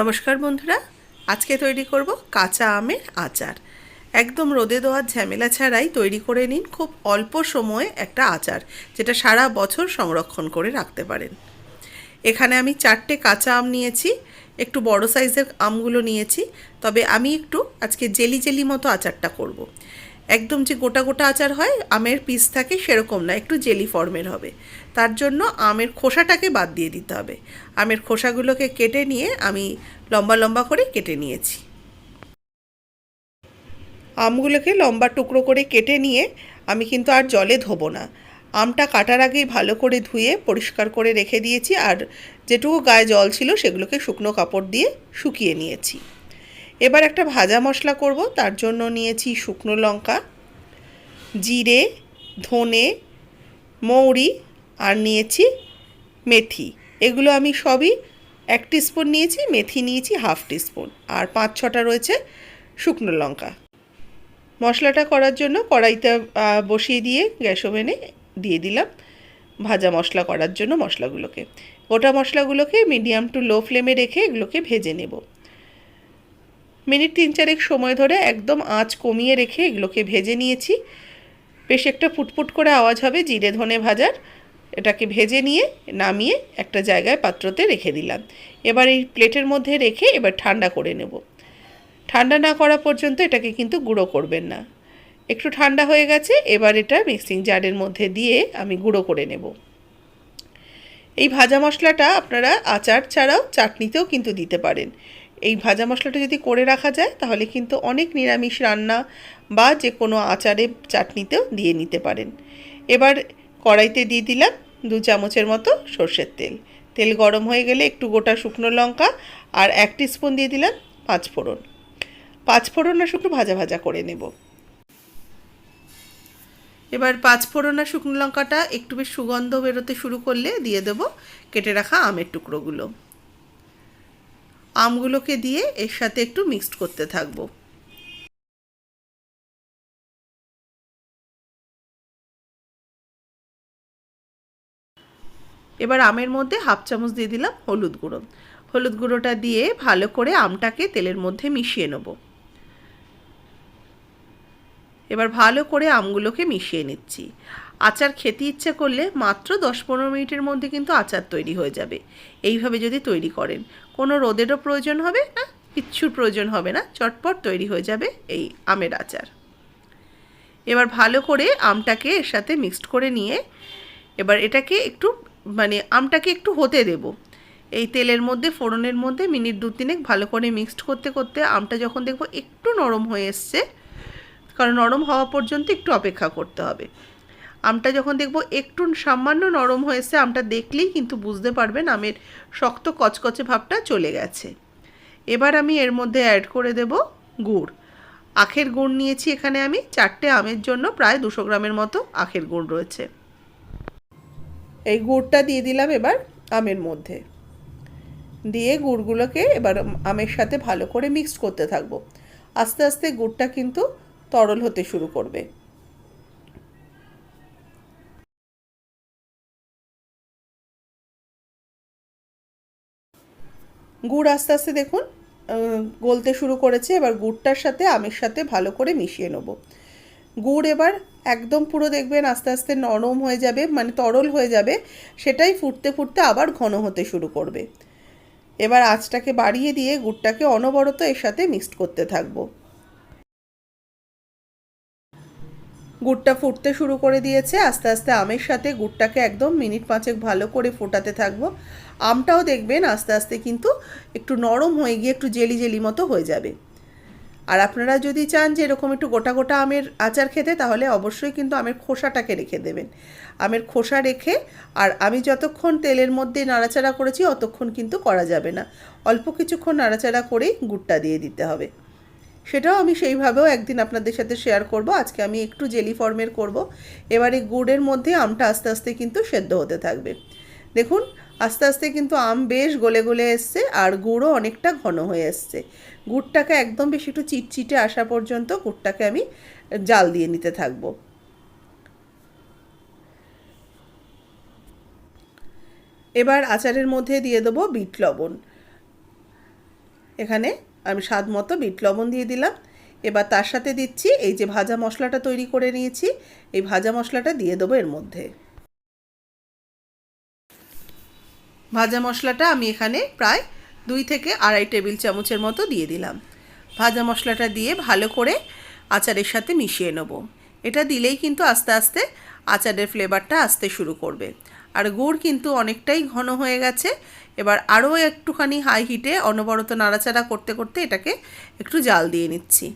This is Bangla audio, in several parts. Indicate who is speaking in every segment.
Speaker 1: নমস্কার বন্ধুরা, আজকে তৈরি করব কাঁচা আমের আচার একদম রোদে দেওয়ার ঝামেলা ছাড়াই তৈরি করে নিন খুব অল্প সময়ে একটা আচার, যেটা সারা বছর সংরক্ষণ করে রাখতে পারেন এখানে আমি চারটে কাঁচা আম নিয়েছি, একটু বড় সাইজের আমগুলো নিয়েছি, তবে আমি একটু আজকে জেলি জেলি মতো আচারটা করব। একদম যে গোটা গোটা আচার হয়, আমের পিস থাকে সেরকম না, একটু জেলি ফর্মের হবে। তার জন্য আমের খোসাটাকে বাদ দিয়ে দিতে হবে। আমের খোসাগুলোকে কেটে নিয়ে আমি লম্বা লম্বা করে কেটে নিয়েছি। আমগুলোকে লম্বা টুকরো করে কেটে নিয়ে আমি কিন্তু আর জলে ধোবো না। আমটা কাটার আগেই ভালো করে ধুয়ে পরিষ্কার করে রেখে দিয়েছি আর যেটুকু গায়ে জল ছিল সেগুলোকে শুকনো কাপড় দিয়ে শুকিয়ে নিয়েছি। এবার একটা ভাজা মশলা করব, তার জন্য নিয়েছি শুকনো লঙ্কা, জিরে, ধনে, মৌরি আর নিয়েছি মেথি। এগুলো আমি সবই এক স্পুন নিয়েছি, মেথি নিয়েছি হাফ স্পুন আর পাঁচ ছটা রয়েছে শুকনো লঙ্কা। মশলাটা করার জন্য কড়াইতে বসিয়ে দিয়ে গ্যাস ওভেনে দিয়ে দিলাম ভাজা মশলা করার জন্য মশলাগুলোকে। গোটা মশলাগুলোকে মিডিয়াম টু লো ফ্লেমে রেখে এগুলোকে ভেজে নেব। মিনিট তিন চারেক সময় ধরে একদম আঁচ কমিয়ে রেখে এগুলোকে ভেজে নিয়েছি। বেশ একটা ফুটফুট করে আওয়াজ হবে জিরে ধনে ভাজার। এটাকে ভেজে নিয়ে নামিয়ে একটা জায়গায় পাত্রতে রেখে দিলাম। এবার এই প্লেটের মধ্যে রেখে এবার ঠান্ডা করে নেব। ঠান্ডা না করা পর্যন্ত এটাকে কিন্তু গুঁড়ো করবেন না। একটু ঠান্ডা হয়ে গেছে, এবার এটা মিক্সিং জারের মধ্যে দিয়ে আমি গুঁড়ো করে নেব। এই ভাজা মশলাটা আপনারা আচার ছাড়াও চাটনিতেও কিন্তু দিতে পারেন। এই ভাজা মশলাটা যদি করে রাখা যায়, তাহলে কিন্তু অনেক নিরামিষ রান্না বা যে কোনো আচারে চাটনিতেও দিয়ে নিতে পারেন। এবার কড়াইতে দিয়ে দিলাম দু চামচের মতো সর্ষের তেল। তেল গরম হয়ে গেলে একটু গোটা শুকনো লঙ্কা আর এক স্পুন দিয়ে দিলাম পাঁচ ফোড়ন। পাঁচ ফোড়ন আর শুকনো ভাজা ভাজা করে নেব। এবার পাঁচ ফোড়ন আর শুকনো লঙ্কাটা একটু বেশ সুগন্ধ বেরোতে শুরু করলে দিয়ে দেব কেটে রাখা আমের টুকরোগুলো। আমগুলোকে দিয়ে এর সাথে একটু মিক্সড করতে থাকব। এবার আমের মধ্যে হাফ চামচ দিয়ে দিলাম হলুদ গুঁড়ো। হলুদ গুঁড়োটা দিয়ে ভালো করে আমটাকে তেলের মধ্যে মিশিয়ে নেব। এবার ভালো করে আমগুলোকে মিশিয়ে নিচ্ছি। আচার খেতে ইচ্ছে করলে মাত্র দশ পনেরো মিনিটের মধ্যে কিন্তু আচার তৈরি হয়ে যাবে। এইভাবে যদি তৈরি করেন, কোনো রোদেরও প্রয়োজন হবে না? কিচ্ছুর প্রয়োজন হবে না? চটপট তৈরি হয়ে যাবে এই আমের আচার। এবার ভালো করে আমটাকে এর সাথে মিক্সড করে নিয়ে এবার এটাকে একটু মানে আমটাকে একটু হতে দেব। এই তেলের মধ্যে, ফোড়নের মধ্যে মিনিট দু তিনেক ভালো করে মিক্সড করতে করতে আমটা যখন দেখব একটু নরম হয়ে এসছে, কারণ নরম হওয়া পর্যন্ত একটু অপেক্ষা করতে হবে। আমটা যখন দেখব একটু সামান্য নরম হয়েছে, আমটা দেখলেই কিন্তু বুঝতে পারবেন আমের শক্ত কচকচে ভাবটা চলে গেছে। এবার আমি এর মধ্যে অ্যাড করে দেব গুড়। আখের গুড় নিয়েছি এখানে আমি, চারটে আমের জন্য প্রায় দুশো গ্রামের মতো আখের গুড় রয়েছে। এই গুড়টা দিয়ে দিলাম এবার আমের মধ্যে। দিয়ে গুড়গুলোকে এবার আমের সাথে ভালো করে মিক্সড করতে থাকব। আস্তে আস্তে গুড়টা কিন্তু তরল হতে শুরু করবে। গুড় আস্তে আস্তে দেখুন গলতে শুরু করেছে, এবার গুড়টার সাথে আমের সাথে ভালো করে মিশিয়ে নেব। গুড় এবার একদম পুরো দেখবেন আস্তে আস্তে নরম হয়ে যাবে মানে তরল হয়ে যাবে, সেটাই ফুটতে ফুটতে আবার ঘন হতে শুরু করবে। এবার আঁচটাকে বাড়িয়ে দিয়ে গুড়টাকে অনবরত এর সাথে মিক্সড করতে থাকব। গুড়টা ফুটতে শুরু করে দিয়েছে। আস্তে আস্তে আমের সাথে গুড়টাকে একদম মিনিট পাঁচেক ভালো করে ফোটাতে থাকব। আমটাও দেখবেন আস্তে আস্তে কিন্তু একটু নরম হয়ে গিয়ে একটু জেলি জেলি মতো হয়ে যাবে। আর আপনারা যদি চান যে এরকম একটু গোটা গোটা আমের আচার খেতে, তাহলে অবশ্যই কিন্তু আমের খোসাটাকে রেখে দেবেন। আমের খোসা রেখে আর আমি যতক্ষণ তেলের মধ্যে নাড়াচাড়া করেছি, অতক্ষণ কিন্তু করা যাবে না। অল্প কিছুক্ষণ নাড়াচাড়া করেই গুড়টা দিয়ে দিতে হবে। সেটাও আমি সেইভাবেও একদিন আপনাদের সাথে শেয়ার করব। আজকে আমি একটু জেলি ফর্মের করব। এবারে গুড়ের মধ্যে আমটা আস্তে আস্তে কিন্তু সেদ্ধ হতে থাকবে। দেখুন, আস্তে আস্তে কিন্তু আম বেশ গলে গলে এসছে আর গুড়ও অনেকটা ঘন হয়ে এসছে। গুড়টাকে একদম বেশি একটু চিটচিটে আসা পর্যন্ত গুড়টাকে আমি জাল দিয়ে নিতে থাকব। এবার আচারের মধ্যে দিয়ে দেবো বিট লবণ। এখানে আমি স্বাদ মতো বিট লবণ দিয়ে দিলাম। এবার তার সাথে দিচ্ছি এই যে ভাজা মশলাটা তৈরি করে নিয়েছি, এই ভাজা মশলাটা দিয়ে দেবো এর মধ্যে। ভাজা মশলাটা আমি এখানে প্রায় দুই থেকে আড়াই টেবিল চামচের মতো দিয়ে দিলাম। ভাজা মশলাটা দিয়ে ভালো করে আচারের সাথে মিশিয়ে নেব। এটা দিলেই কিন্তু আস্তে আস্তে আচারের ফ্লেভারটা আসতে শুরু করবে। আর গুড় কিন্তু অনেকটাই ঘন হয়ে গেছে। এবার আরও একটুখানি হাই হিটে অনবরত নাড়াচাড়া করতে করতে এটাকে একটু জাল দিয়ে নিচ্ছি।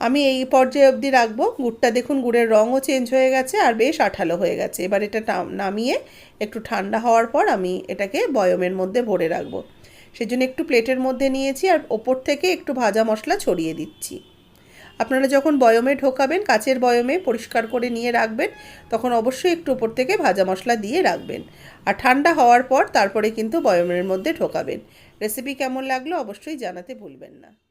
Speaker 1: আমি এই পর্যায়ে অবধি রাখব। গুড়টা দেখুন গুড়ের রঙও চেঞ্জ হয়ে গেছে আর বেশ আঠালো হয়ে গেছে। এবার এটা নামিয়ে একটু ঠান্ডা হওয়ার পর আমি এটাকে বয়মের মধ্যে ভরে রাখব। সেই জন্য একটু প্লেটের মধ্যে নিয়েছি আর ওপর থেকে একটু ভাজা মশলা ছড়িয়ে দিচ্ছি। আপনারা যখন বয়মে ঢোকাবেন, কাচের বয়মে পরিষ্কার করে নিয়ে রাখবেন, তখন অবশ্যই একটু ওপর থেকে ভাজা মশলা দিয়ে রাখবেন। আর ঠান্ডা হওয়ার পর তারপরে কিন্তু বয়মের মধ্যে ঢোকাবেন। রেসিপি কেমন লাগল অবশ্যই জানাতে ভুলবেন না।